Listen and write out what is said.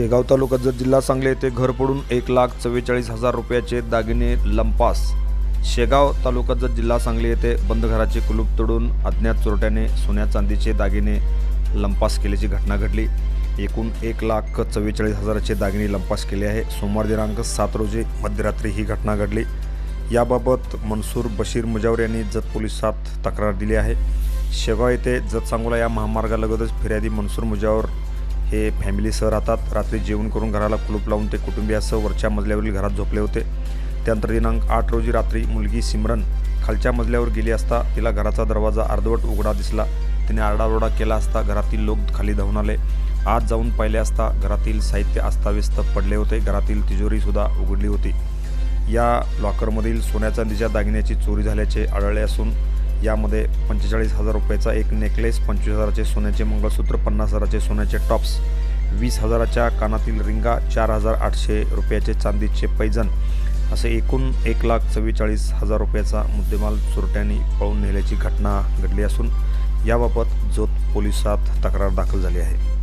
शेगाव तालुका जत जिल्हा सांगली येथे घर पडून एक लाख चव्वेचाळीस हजार रुपयाचे दागिने लंपास. शेगाव तालुका जत जिल्हा सांगली येथे बंद घराचे कुलूप तोडून अज्ञात चोरट्याने सोन्या चांदीचे दागिने लंपास केल्याची घटना घडली. एकूण एक लाख चव्वेचाळीस हजाराचे दागिने लंपास केले आहे. सोमवार दिनांक सात रोजी मध्यरात्री ही घटना घडली. याबाबत मनसूर बशीर मुजावर यांनी जत पोलिसात तक्रार दिली आहे. शेगाव येथे जत सांगोला या महामार्गालगतच फिर्यादी मनसूर मुजावर हे फॅमिलीसह राहतात. रात्री जेवण करून घराला कुलूप लावून ते कुटुंबियासह वरच्या मजल्यावरील घरात झोपले होते. त्यानंतर दिनांक आठ रोजी रात्री मुलगी सिमरन खालच्या मजल्यावर गेली असता तिला घराचा दरवाजा अर्धवट उघडा दिसला. तिने आरडाओरडा केला असता घरातील लोक खाली धावून आले. आत जाऊन पाहिले असता घरातील साहित्य अस्ताव्यस्त पडले होते. घरातील तिजोरीसुद्धा उघडली होती. या लॉकरमधील सोन्या चांदीच्या दागिन्याची चोरी झाल्याचे आढळले असून यामध्ये पंचेचाळीस हजार रुपयाचा एक नेकलेस पंचवीस हजाराचे सोन्याचे मंगळसूत्र पन्नास हजाराचे सोन्याचे टॉप्स वीस हजाराच्या कानातील रिंगा चार हजार आठशे रुपयाचे चांदीचे पैजण. असे एकूण एक लाख चव्वेचाळीस हजार रुपयाचा मुद्देमाल चोरट्यांनी पळून नेल्याची घटना घडली असून याबाबत जोत पोलिसात तक्रार दाखल झाली आहे.